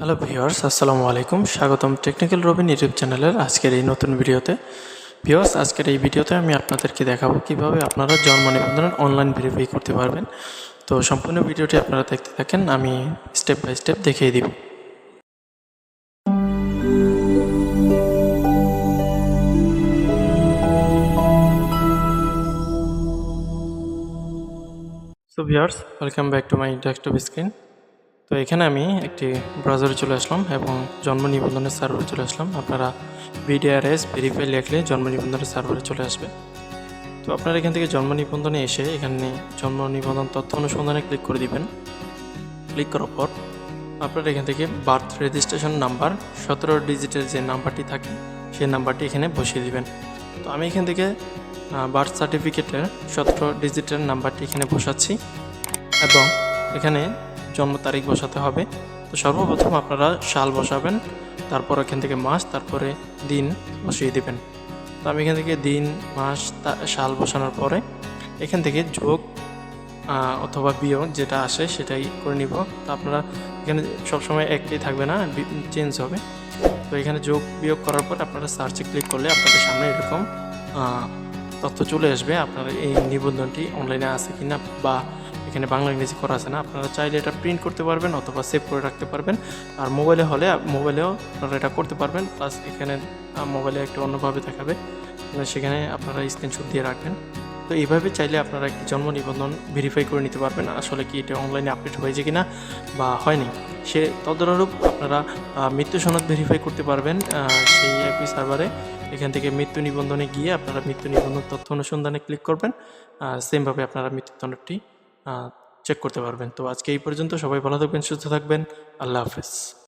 Hello viewers আসসালামু আলাইকুম স্বাগতম টেকনিক্যাল রবিন ইউটিউব চ্যানেলের আজকের এই নতুন ভিডিওতে। ভিউয়ার্স আজকের এই ভিডিওতে আমি আপনাদেরকে দেখাবো কীভাবে আপনারা জন্ম নিবন্ধন অনলাইন ভেরিফাই করতে পারবেন। তো সম্পূর্ণ ভিডিওটি আপনারা দেখতে থাকেন, আমি স্টেপ বাই স্টেপ দেখিয়ে দিব। So viewers welcome back to my desktop screen তো এখানে আমি একটি ব্রাউজারে চলে আসলাম এবং জন্ম নিবন্ধনের সার্ভারে চলে আসলাম। আপনারা বিডিআরএস ভেরিফাই লিখলে জন্ম নিবন্ধনের সার্ভারে চলে আসবে। তো আপনারা এখান থেকে জন্ম নিবন্ধনে এসে এখানে জন্ম নিবন্ধন তথ্য অনুসন্ধানে ক্লিক করে দিবেন। ক্লিক করার পর আপনারা এখান থেকে বার্থ রেজিস্ট্রেশন নাম্বার সতেরো ডিজিটের যে নাম্বারটি থাকে, সেই নাম্বারটি এখানে বসিয়ে দিবেন। তো আমি এখান থেকে বার্থ সার্টিফিকেটের সতেরো ডিজিটের নাম্বারটি এখানে বসাচ্ছি এবং এখানে জন্ম তারিখ বসাতে হবে। তো সর্বপ্রথম আপনারা সাল বসাবেন, তারপর এখান থেকে মাস, তারপরে দিন বসিয়ে দেবেন। তো আমি এখান থেকে দিন, মাস সাল বসানোর পরে এখান থেকে যোগ অথবা বিয়োগ যেটা আসে সেটাই করে নিব। তো আপনারা এখানে সবসময় একটাই থাকবে না চেঞ্জ হবে। তো এখানে যোগ, বিয়োগ করার পর আপনারা সার্চে ক্লিক করলে আপনাদের সামনে এরকম তথ্য চলে আসবে। আপনারা এই নিবন্ধনটি অনলাইনে আছে কিনা বা এখানে বাংলা, ইংরেজি করা আছে না। আপনারা চাইলে এটা প্রিন্ট করতে পারবেন অথবা সেভ করে রাখতে পারবেন। আর মোবাইলে হলে মোবাইলেও আপনারা এটা করতে পারবেন। প্লাস এখানে মোবাইলে একটু অন্যভাবে দেখাবে। মানে সেখানে আপনারা স্ক্রিনশট দিয়ে রাখবেন। তো এইভাবে চাইলে আপনারা একটি জন্ম নিবন্ধন ভেরিফাই করে নিতে পারবেন। আসলে কি এটা অনলাইনে আপডেট হয়েছে কিনা বা হয়নি। সে তদনুরূপ আপনারা মৃত্যু সনদ ভেরিফাই করতে পারবেন সেই একই সার্ভারে এখান থেকে মৃত্যু নিবন্ধনে গিয়ে আপনারা মৃত্যু নিবন্ধন তথ্য অনুসন্ধানে ক্লিক করবেন। সেমভাবে আপনারা মৃত্যু সনদটি চেক করতে পারবেন। তো আজকে এই পর্যন্ত সবাই ভালো থাকবেন সুস্থ থাকবেন। আল্লাহ হাফেজ।